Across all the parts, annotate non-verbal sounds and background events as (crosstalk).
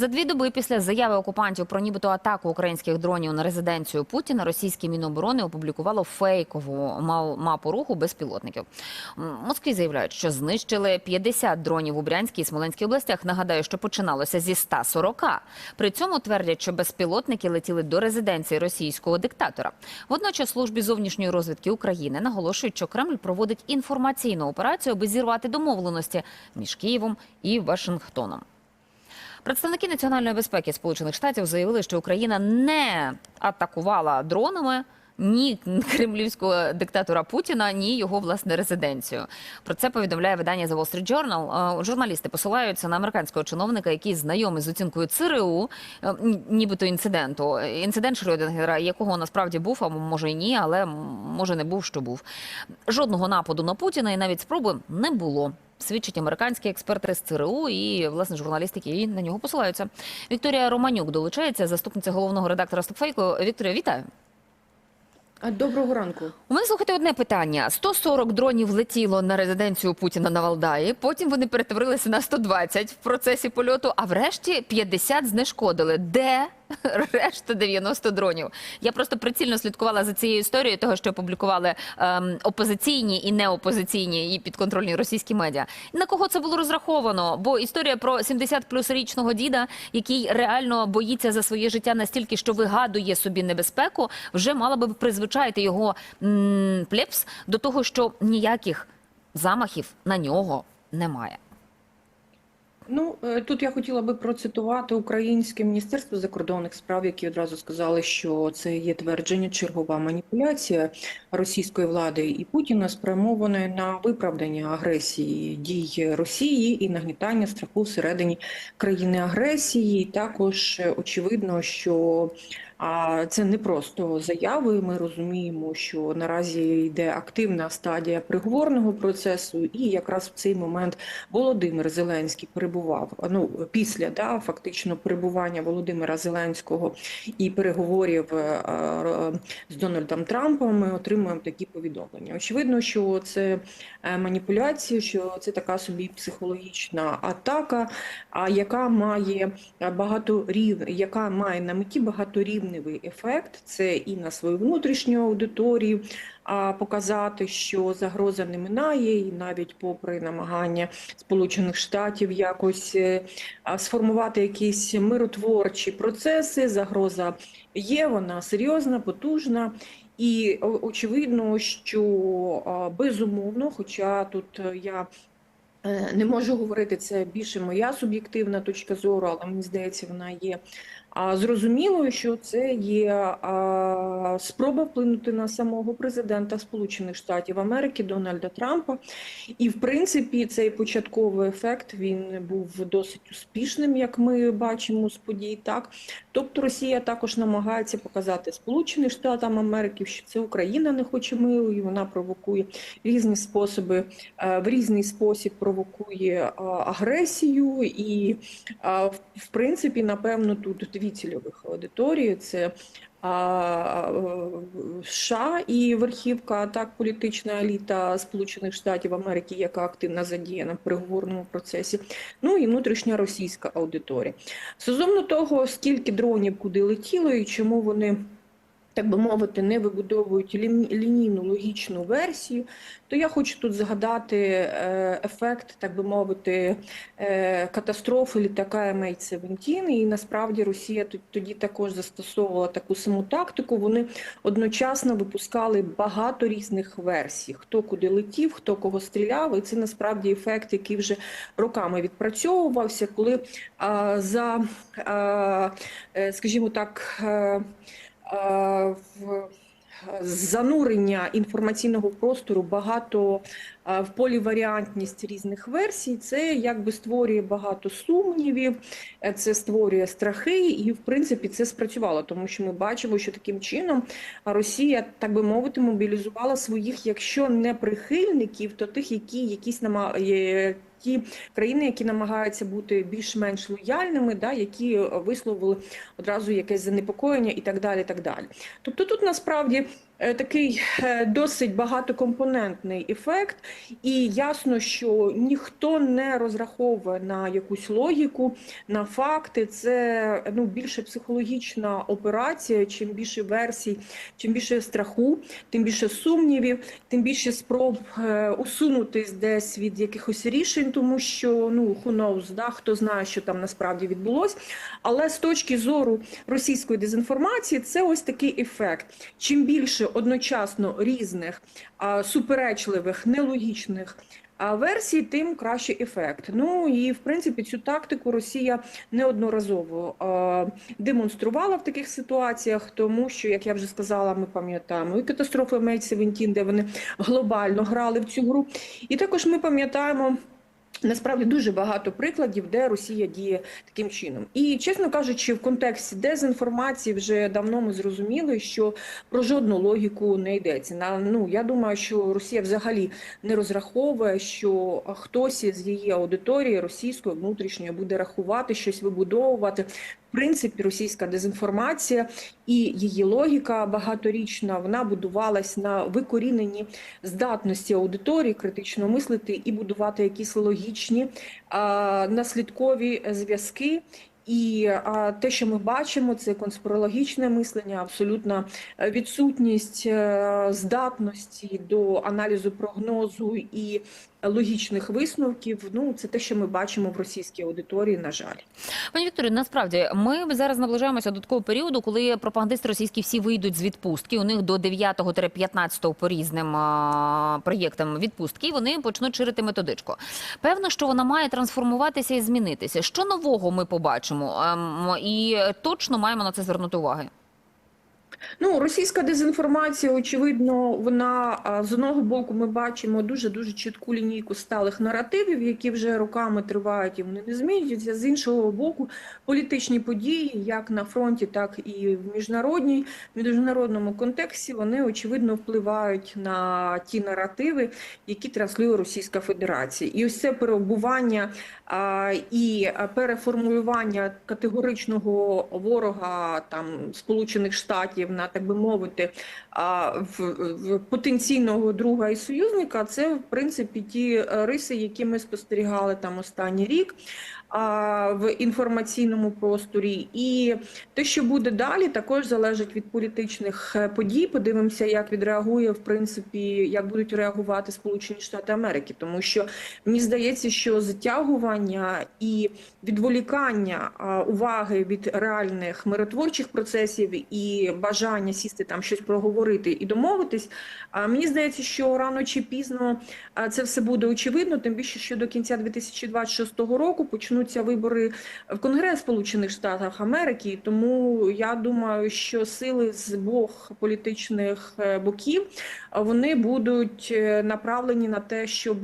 За дві доби після заяви окупантів про нібито атаку українських дронів на резиденцію Путіна, російське міноборони опублікувало фейкову мапу руху безпілотників. Москві заявляють, що знищили 50 дронів у Брянській і Смоленській областях. Нагадаю, що починалося зі 140. При цьому твердять, що безпілотники летіли до резиденції російського диктатора. Водночас службі зовнішньої розвідки України наголошують, що Кремль проводить інформаційну операцію, аби зірвати домовленості між Києвом і Вашингтоном. Представники національної безпеки Сполучених Штатів заявили, що Україна не атакувала дронами ні кремлівського диктатора Путіна, ні його власне резиденцію. Про це повідомляє видання The Wall Street Journal. Е, Журналісти посилаються на американського чиновника, який знайомий з оцінкою ЦРУ, е, нібито інциденту. Інцидент Шрёдінгера, якого насправді був, а може і ні, але може не був, що був. Жодного нападу на Путіна і навіть спроби не було. Свідчать американські експерти з ЦРУ і власне журналісти, які на нього посилаються. Вікторія Романюк долучається, заступниця головного редактора Стопфейку. Вікторія, вітаю. Доброго ранку. У мене слухайте одне питання: 140 дронів летіло на резиденцію Путіна на Валдаї. Потім вони перетворилися на 120 в процесі польоту. А врешті 50 знешкодили. Де (laughs) решта 90 дронів? Я просто прицільно слідкувала за цією історією, того що опублікували ем, опозиційні і неопозиційні і підконтрольні російські медіа. На кого це було розраховано? Бо історія про 70 плюс річного діда, який реально боїться за своє життя настільки, що вигадує собі небезпеку, вже мала би призвичаїти його м, плепс до того, що ніяких замахів на нього немає. Ну е, тут я хотіла би процитувати українське міністерство закордонних справ, які одразу сказали, що це є твердження чергова маніпуляція російської влади і Путіна, спрямоване на виправдання агресії дій Росії і нагнітання страху всередині країни агресії. Також е, очевидно, що а це не просто заяви. Ми розуміємо, що наразі йде активна стадія переговорного процесу, і якраз в цей момент Володимир Зеленський перебував. Ну після да, фактично перебування Володимира Зеленського і переговорів е, е, з Дональдом Трампом. Ми отримуємо такі повідомлення. Очевидно, що це е, маніпуляція, що це така собі психологічна атака, а яка має багато рів, яка має на меті багаторівневий ефект. Це і на свою внутрішню аудиторію а, показати, що загроза не минає, і навіть попри намагання Сполучених Штатів якось е, сформувати якісь миротворчі процеси. Загроза є, вона серйозна, потужна. І очевидно, що безумовно, хоча тут е, я Е, Не можу говорити, це більше моя суб'єктивна точка зору, але мені здається, вона є а, зрозумілою, що це є спроба вплинути на самого президента Сполучених Штатів Америки Дональда Трампа. І в принципі цей початковий ефект він був досить успішним, як ми бачимо з подій. Так, тобто Росія також намагається показати Сполученим Штатам Америки, що це Україна не хоче миру, і вона провокує різні способи е, в різний спосіб провокує агресію, і в принципі, напевно, тут дві цільових аудиторії: це США і верхівка, так політична еліта Сполучених Штатів Америки, яка активно задіяна в переговорному процесі. Ну і внутрішня російська аудиторія. Стосовно того, скільки дронів куди летіло і чому вони. Так би мовити, не вибудовують лін- лінійну логічну версію, то я хочу тут згадати е, ефект, так би мовити, е, катастрофи літака MH17. І насправді Росія тоді також застосовувала таку саму тактику. Вони одночасно випускали багато різних версій: хто куди летів, хто кого стріляв. І це насправді ефект, який вже роками відпрацьовувався, коли а, за, а, е, скажімо так, в занурення інформаційного простору багато в поліваріантність різних версій. Це якби створює багато сумнівів, е, це створює страхи, і в принципі це спрацювало, тому що ми бачимо, що таким чином Росія, так би мовити, мобілізувала своїх, якщо не прихильників, то тих, які якісь намагає. Ті країни, які намагаються бути більш-менш лояльними, да, які е, висловили одразу якесь занепокоєння і так далі. так далі. Тобто тут насправді е, такий е, досить багатокомпонентний ефект, і ясно, що ніхто не розраховує на якусь логіку, на факти. Це ну більше психологічна операція. Чим більше версій, чим більше страху, тим більше сумнівів, тим більше спроб е, усунутись десь від якихось рішень, тому що ну who да, хто знає, що там насправді відбулось. Але з точки зору російської дезінформації, це ось такий ефект. Чим більше одночасно різних суперечливих, нелогічних. А версій, тим кращий ефект. Ну і в принципі цю тактику Росія неодноразово е, демонструвала в таких ситуаціях, тому що, як я вже сказала, ми пам'ятаємо і катастрофи Мейт-17, де вони глобально грали в цю гру. І також ми пам'ятаємо. Насправді дуже багато прикладів, де Росія діє таким чином. І чесно кажучи, в контексті дезінформації вже давно ми зрозуміли, що про жодну логіку не йдеться. На ну я думаю, що Росія взагалі не розраховує, що хтось з її аудиторії російської внутрішньої буде рахувати щось вибудовувати. В принципі, російська дезінформація і її логіка багаторічна вона будувалась на викоріненні здатності аудиторії критично мислити і будувати якісь логічні а, наслідкові зв'язки. І а, те, що ми бачимо, це конспірологічне мислення, абсолютна е, відсутність е, здатності до аналізу прогнозу і логічних висновків. Ну це те, що ми бачимо в російській аудиторії. На жаль. Пані Вікторію, насправді ми зараз наближаємося до такого періоду, коли пропагандисти російські всі вийдуть з відпустки. У них до 9-15 по різним а, проєктам відпустки. Вони почнуть ширити методичку. Певно, що вона має трансформуватися і змінитися. Що нового ми побачимо? Ем, і точно маємо на це звернути увагу. Ну, російська дезінформація, очевидно, вона з одного боку ми бачимо дуже дуже чітку лінійку сталих наративів, які вже роками тривають і вони не змінюються. З іншого боку, політичні події, як на фронті, так і в міжнародній в міжнародному контексті, вони очевидно впливають на ті наративи, які транслює Російська Федерація. І ось це перебування а, і переформулювання категоричного ворога там Сполучених Штатів на так би мовити, в, потенційного друга і союзника, це в принципі ті риси, які ми спостерігали там останній рік. В інформаційному просторі, і те, що буде далі, також залежить від політичних е, подій. Подивимося, як відреагує в принципі, як будуть реагувати Сполучені Штати Америки, тому що мені здається, що затягування і відволікання уваги від реальних миротворчих процесів і бажання сісти там щось проговорити і домовитись. Мені здається, що рано чи пізно це все буде очевидно. Тим більше, що до кінця 2026 року почнуться вибори в Конгрес Сполучених Штатів Америки. Тому я думаю, що сили з обох політичних е, боків вони будуть е, направлені на те, щоб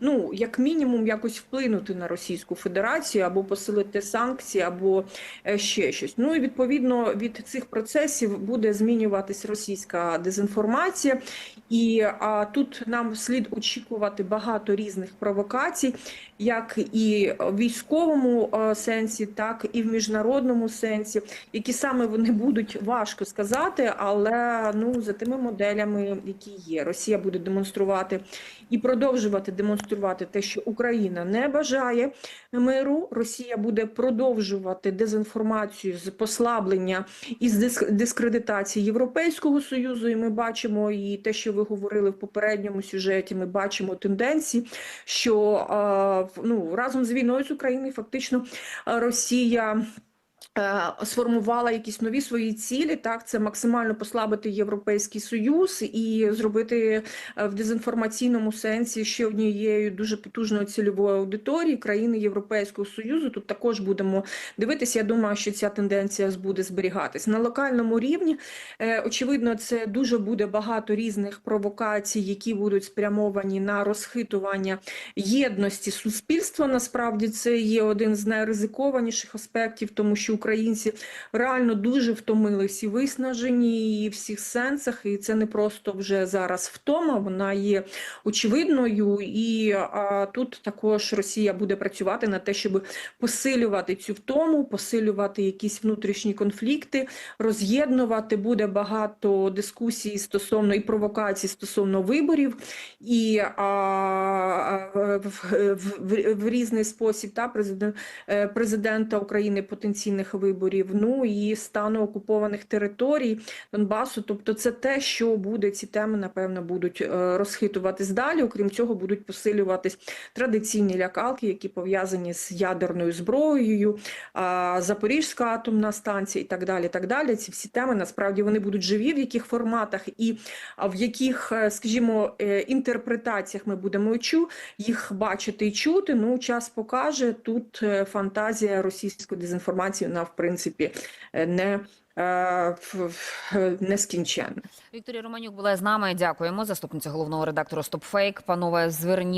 ну як мінімум якось вплинути на Російську Федерацію або посилити санкції, або е, ще щось. Ну і відповідно від цих процесів буде змінюватись російська дезінформація, і а тут нам слід очікувати багато різних провокацій, як і в військовому е, сенсі, так і в міжнародному сенсі, які саме вони будуть важко сказати, але ну за тими моделями, які є, Росія буде демонструвати і продовжувати демонструвати те, що Україна не бажає миру. Росія буде продовжувати дезінформацію з послаблення і з диск- дискредитації Європейського союзу. І ми бачимо і те, що ви говорили в попередньому сюжеті. Ми бачимо тенденції, що ну разом з війною з Україною фактично Росія. Е, Сформувала якісь нові свої цілі, так це максимально послабити Європейський Союз і зробити е, в дезінформаційному сенсі ще однією дуже потужною цільовою аудиторії країни Європейського Союзу. Тут також будемо дивитися. Я думаю, що ця тенденція буде зберігатись на локальному рівні. е, Очевидно, це дуже буде багато різних провокацій, які будуть спрямовані на розхитування єдності суспільства. Насправді це є один з найризикованіших аспектів, тому що українці реально дуже втомилися і виснажені і в всіх сенсах. І це не просто вже зараз втома, вона є очевидною. І а, тут також Росія буде працювати на те, щоб посилювати цю втому, посилювати якісь внутрішні конфлікти, роз'єднувати. Буде багато дискусій стосовно і провокацій стосовно виборів, і а, в, в, в, в різний спосіб та президент, е, президента України потенційних виборів. Ну і стану окупованих територій Донбасу. Тобто, це те, що буде ці теми, напевно, будуть е, розхитуватись далі. Окрім цього, будуть посилюватись традиційні лякалки, які пов'язані з ядерною зброєю, Запорізька атомна станція і так далі. Так далі. Ці всі теми насправді вони будуть живі, в яких форматах і в яких, е, скажімо, е, інтерпретаціях ми будемо їх бачити і чути. Ну, час покаже тут фантазія російської дезінформації, вона в принципі не. е, Нескінченна. Вікторія Романюк була з нами. Дякуємо. Заступниця головного редактора StopFake. Панове, зверні